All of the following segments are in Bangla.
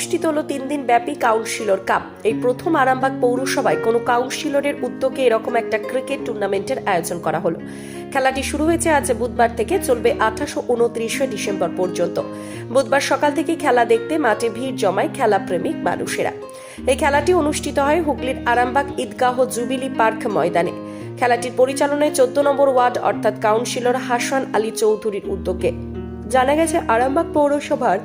অনুষ্ঠিত হলো তিন দিন ব্যাপী কাউন্সিলর কাপ। এই প্রথম আরামবাগ পৌরসভায় কোনো কাউন্সিলরের উদ্যোগে এরকম একটা ক্রিকেট টুর্নামেন্টের আয়োজন করা হলো। খেলাটি শুরু হয়েছে আজ বুধবার থেকে চলবে আঠাশো উনত্রিশে ডিসেম্বর পর্যন্ত। বুধবার সকাল থেকে খেলা দেখতে মাঠে ভিড় জমায় খেলা প্রেমিক মানুষেরা। এই খেলাটি অনুষ্ঠিত হয় হুগলির আরামবাগ ঈদগাহ জুবিলি পার্ক ময়দানে। খেলাটির পরিচালনায় চোদ্দ নম্বর ওয়ার্ড অর্থাৎ কাউন্সিলর হাসান আলী চৌধুরীর উদ্যোগে। জানা গেছে, আরামবাগ পৌরসভার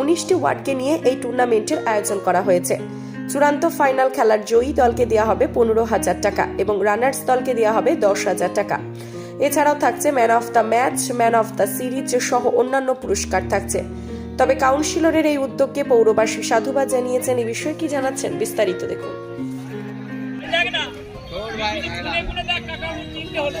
উনিশটি ওয়ার্ডকে নিয়ে এই টুর্নামেন্টের আয়োজন করা হয়েছে। চূড়ান্ত ফাইনাল খেলার জয়ী দলকে দেওয়া হবে পনেরো হাজার টাকা এবং রানার্স দলকে দেওয়া হবে দশ হাজার টাকা। এছাড়াও থাকছে man of the match, man of the series সহ অন্যান্য পুরস্কার থাকছে। তবে কাউন্সিলরের এই উদ্যোগকে পৌরবাসী সাধুবাদ জানিয়েছেন এই বিষয়ে কি জানাচ্ছেন বিস্তারিত দেখুন। হলো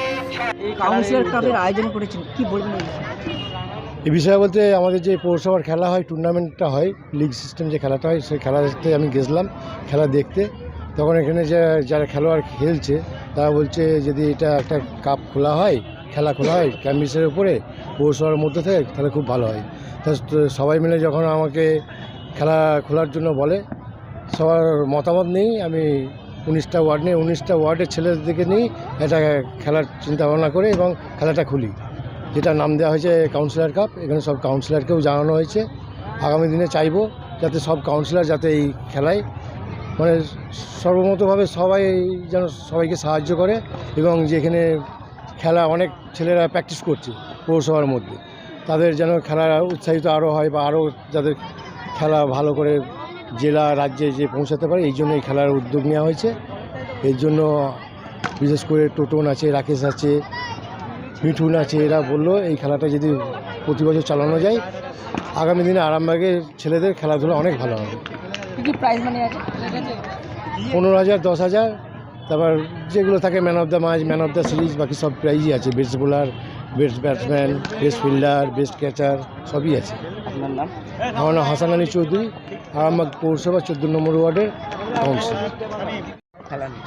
কাউন্সিলর কাপের আয়োজন করেছেন কি বলবেন এই বিষয়ে? বলতে আমাদের যে পৌরসভার খেলা হয় টুর্নামেন্টটা হয় লিগ সিস্টেম যে খেলাটা হয় সেই খেলাতে আমি গেছিলাম খেলা দেখতে। তখন এখানে যে যারা খেলোয়াড় খেলছে তারা বলছে যদি এটা একটা কাপ খোলা হয় খেলা খোলা হয় ক্যাম্বিসের উপরে পৌরসভার মধ্যে থেকে তাহলে খুব ভালো হয়। তা সবাই মিলে যখন আমাকে খেলা খোলার জন্য বলে সবার মতামত নেই আমি উনিশটা ওয়ার্ড নিয়ে, উনিশটা ওয়ার্ডের ছেলেদেরকে নিয়েই এটা খেলার চিন্তা ভাবনা করে এবং খেলাটা খুলি। যেটা নাম দেওয়া হয়েছে কাউন্সিলর কাপ এখানে সব কাউন্সিলরকেও জানানো হয়েছে। আগামী দিনে চাইব যাতে সব কাউন্সিলর যাতে এই খেলায় মানে সর্বমতভাবে সবাই যেন সবাইকে সাহায্য করে এবং যেখানে খেলা অনেক ছেলেরা প্র্যাকটিস করছে পৌরসভার মধ্যে। তাদের যেন খেলা উৎসাহিত আরও হয় বা আরও যাদের খেলা ভালো করে জেলা রাজ্যে যে পৌঁছাতে পারে এই জন্য এই খেলার উদ্যোগ নেওয়া হয়েছে। এর জন্য বিশেষ করে টোটন আছে রাকেশ আছে মিঠুন আছে এরা বলল এই খেলাটা যদি প্রতি বছর চালানো যায় আগামী দিনে আরামবাগের ছেলেদের খেলাধুলা অনেক ভালো হবে। পনেরো হাজার দশ হাজার তারপর যেগুলো থাকে man of the match man of the series বাকি সব প্রাইজই আছে। Best bowler best batsman best fielder best catcher সবই আছে। আপনার নাম? আমার নাম হাসান আলী চৌধুরী আরামবাগ পৌরসভা চোদ্দ নম্বর ওয়ার্ডের কাউন্সিলর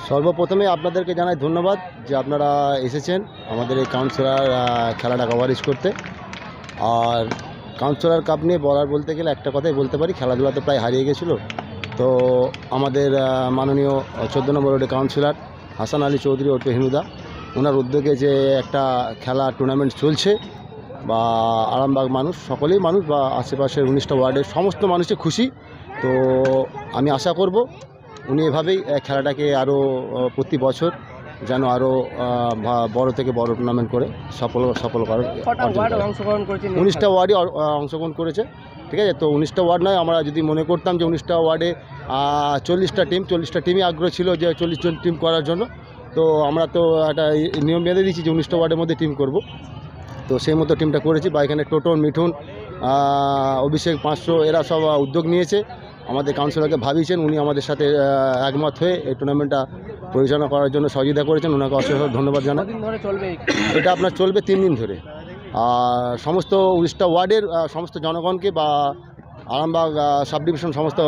সর্বপ্রথমে আপনাদেরকে জানাই ধন্যবাদ যে আপনারা এসেছেন আমাদের এই কাউন্সিলর খেলাটা কভারেজ করতে। আর কাউন্সিলর কাপ নিয়ে বলার বলতে গেলে একটা কথাই বলতে পারি খেলাধুলা তো প্রায় হারিয়ে গেছিল। তো আমাদের মাননীয় চোদ্দ নম্বর ওয়ার্ডের কাউন্সিলর হাসান আলী চৌধুরী ওরফে হিনুদা ওনার উদ্যোগে যে একটা খেলা টুর্নামেন্ট চলছে বা আরামবাগ মানুষ সকলেই মানুষ বা আশেপাশের উনিশটা ওয়ার্ডের সমস্ত মানুষই খুশি। তো আমি আশা করব উনি এভাবেই খেলাটাকে আরও প্রতি বছর যেন আরও বড় থেকে বড় টুর্নামেন্ট করে সফল সফল করার কটা অর্জন ওয়ার্ড করে। অংশগ্রহণ করেছেন? উনিশটা ওয়ার্ডই অংশগ্রহণ করেছে। ঠিক আছে? তো উনিশটা ওয়ার্ড নয় আমরা যদি মনে করতাম যে উনিশটা ওয়ার্ডে চল্লিশটা টিম চল্লিশটা টিমই আগ্রহ ছিল যে চল্লিশ জন টিম করার জন্য। তো আমরা তো একটা নিয়ম বেঁধে দিচ্ছি যে উনিশটা ওয়ার্ডের মধ্যে টিম করব। তো সেই মতো টিমটা করেছি বা এখানে টোটন মিঠুন অভিষেক পাঁচশো এরা সব উদ্যোগ নিয়েছে। আমাদের কাউন্সিলরকে ভাবিয়েছেন উনি আমাদের সাথে একমত হয়ে এই টুর্নামেন্টটা পরিচালনা করার জন্য সহযোগিতা করেছেন। ওনাকে অসংখ্য ধন্যবাদ জানাই। এটা আপনার চলবে তিন দিন ধরে। আর সমস্ত উনিশটা ওয়ার্ডের সমস্ত জনগণকে বা আরামবাগ সাব ডিভিশন সমস্ত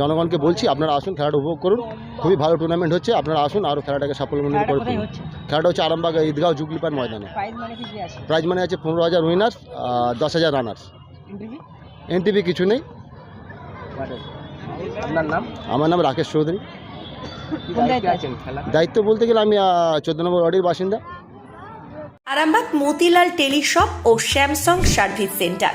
জনগণকে বলছি আপনারা আসুন খেলাটা উপভোগ করুন। খুবই ভালো টুর্নামেন্ট হচ্ছে আপনারা আসুন আরও খেলাটাকে সাফল্যমণ্ডিত করে তুলুন। খেলাটা হচ্ছে আরামবাগ ঈদগাঁও জুগলিপার ময়দানে। প্রাইজ মানি কি কি আছে? প্রাইজ মানে আছে পনেরো হাজার উইনার্স দশ হাজার রানার্স এনটিভি কিছু নেই। আপনার নাম? আমার নাম রাকেশ চৌধুরী। দায়িত্ব বলতে গেলে আমি চোদ্দ নম্বর ওয়ার্ডের বাসিন্দা। আরামবাগ মতিলাল টেলিশপ ও স্যামসাং সার্ভিস সেন্টার।